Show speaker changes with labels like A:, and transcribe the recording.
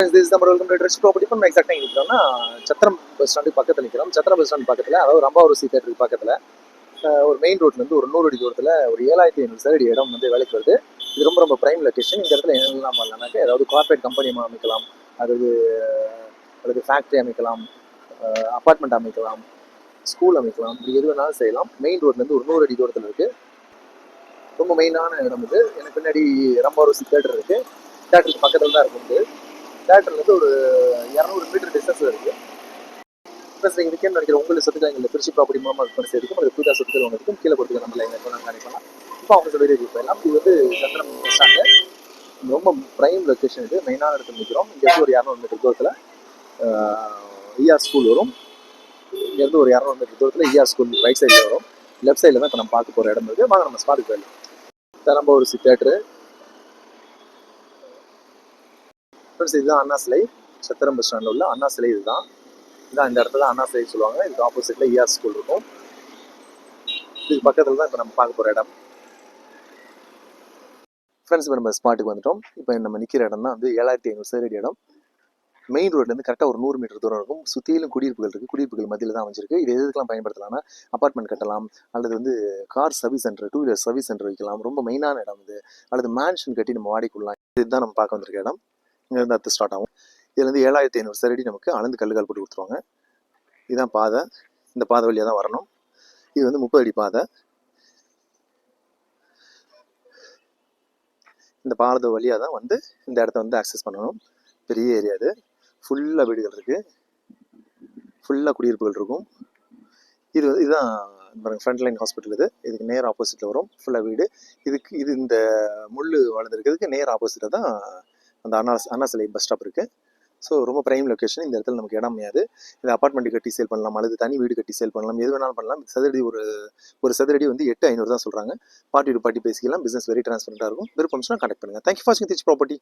A: This நம்ம welcome to dress property நம்ம எக்ஸாக்டாக நிற்கிறோம்னா சத்திரம் பஸ் ஸ்டாண்டு பக்கத்தில் நிற்கிறோம் சத்திரம் பஸ் ஸ்டாண்ட் பக்கத்தில் அதாவது ரம்பாவூர் சி தேட்டருக்கு பக்கத்தில் ஒரு மெயின் ரோட்லேருந்து ஒரு நூறு அடி தூரத்தில் ஒரு ஏழாயிரத்தி ஐநூறு சரடி இடம் வந்து வேலைக்கு வருது. இது ரொம்ப ரொம்ப ப்ரைம் லொக்கேஷன் இந்த இடத்துல என்னெல்லாம் பண்ணலாம்னாக்க ஏதாவது கார்பரேட் கம்பெனி அமைக்கலாம். அதாவது அல்லது ஃபேக்ட்ரி அமைக்கலாம். அப்பார்ட்மெண்ட் அமைக்கலாம். ஸ்கூல் அமைக்கலாம். இப்படி எது வேணாலும் செய்யலாம். மெயின் ரோட்லேருந்து ஒரு நூறு அடி தூரத்தில் இருக்குது ரொம்ப மெயினான இடம் இது. எனக்கு பின்னாடி ரம்பாவூர் சி தேட்டர் இருக்குது தேட்டருக்கு பக்கத்தில் தான் இருக்கும் தேட்டர்லேருந்து ஒரு இரநூறு மீட்டர் டிஸ்டன்ஸில் இருக்குது ப்ளஸ் நீங்கள் விற்கணும்னு நினைக்கிற உங்களை சொத்துக்கள் எங்களை திருச்சி ப்ராப்பர்ட்டி மூலமாக பரிசு இருக்கும் அது புதிதாக சொத்துக்கள் இருக்கும் கீழே கொடுத்து நம்ம லைன் நாங்கள் காணிக்கலாம் இப்போ அவங்க சொல்லி ரிவ்யூ போயிடலாம் இது வந்து சந்திரம் பஸ் ஸ்டாண்டு ரொம்ப ப்ரைம் லொக்கேஷன் இது. மெயினான இடத்துல நிற்கிறோம் இங்கேருந்து ஒரு இரநூறு மீட்டர் தூரத்தில் இஆர் ஸ்கூல் வரும். இங்கேருந்து ஒரு இரநூறு மீட்டர் தூரத்தில் இஆர் ஸ்கூல் ரைட் சைடில் வரும். லெஃப்ட் சைடில் தான் இப்போ நம்ம பார்க்க போகிற இடம் இருக்குது வாங்க நம்ம ஸ்பாட்டுக்கு போயிடலாம். தரம்போ ஒரு தேட்டரு ஃப்ரெண்ட்ஸ் இதுதான் அண்ணா சிலை. சத்திரம் பஸ் ஸ்டாண்டில் உள்ள அண்ணா சிலை இதுதான். இதான் இந்த இடத்துல அண்ணா சிலை சொல்லுவாங்க. இதுக்கு ஆப்போசிட்ல இஆர் ஸ்கூல் இருக்கும். இதுக்கு பக்கத்தில் தான் இப்போ நம்ம பார்க்க போகிற இடம். ஃப்ரெண்ட்ஸ் இப்போ நம்ம ஸ்பாட்டுக்கு வந்துட்டோம். இப்போ நம்ம நிற்கிற இடம் தான் வந்து ஏழாயிரத்தி ஐநூறு சதுரடி இடம். மெயின் ரோட்லேருந்து கரெக்டாக ஒரு நூறு மீட்டர் தூரம் இருக்கும். சுற்றிலும் குடியிருப்புகள் இருக்குது குடியிருப்புகள் மத்தியில் தான் அமைஞ்சிருக்கு. இது எதுக்கெல்லாம் பயன்படுத்தலாம்னா அப்பார்ட்மெண்ட் கட்டலாம் அல்லது வந்து car service centre two wheeler service centre வைக்கலாம். ரொம்ப மெயினான இடம் இது. அல்லது மேன்ஷன் கட்டி நம்ம வாடிக்கொள்ளலாம் இதுதான் நம்ம பார்க்க வந்திருக்க இடம். இங்கேருந்து அடுத்து ஸ்டார்ட் ஆகும். இதுலேருந்து ஏழாயிரத்தி ஐநூறு சரடி நமக்கு அளந்து கல்லுகால் போட்டு கொடுத்துருவாங்க. இதுதான் பாதை. இந்த பாதை வழியாக தான் வரணும். இது வந்து முப்பது அடி பாதை. இந்த பாதை வழியாக தான் வந்து இந்த இடத்த வந்து ஆக்சஸ் பண்ணணும். பெரிய ஏரியா இது ஃபுல்லாக வீடுகள் இருக்குது ஃபுல்லாக குடியிருப்புகள் இருக்கும். இது வந்து இதுதான் பாருங்கள் ஃப்ரண்ட் லைன் ஹாஸ்பிட்டல் இது. இதுக்கு நேர் ஆப்போசிட்டில் வரும். ஃபுல்லாக வீடு. இதுக்கு இது இந்த முள் வளர்ந்துருக்கிறதுக்கு நேர் ஆப்போசிட்டில் தான் அந்த அண்ணா அண்ணா சிலை பஸ் ஸ்டாப் இருக்குது ஸோ ரொம்ப ப்ரைம் லொக்கேஷன் இந்த இடத்துல நமக்கு இடம் அமையாது. இது அப்பார்ட்மெண்ட் கட்டி சேல் பண்ணலாம். அல்லது தனி வீடு கட்டி சேல் பண்ணலாம். எது வேணாலும் பண்ணலாம். சதுரடி ஒரு ஒரு சதுரடி வந்து எட்டு ஐநூறு தான் சொல்கிறாங்க பார்ட்டி டு பார்ட்டி பேசிக்கலாம். பிஸ்னஸ் வெரி ட்ரான்ஸ்பரண்ட்டாக இருக்கும். விருப்பம்ஸ்னா கண்டக்ட் பண்ணுங்கள் thank you for this property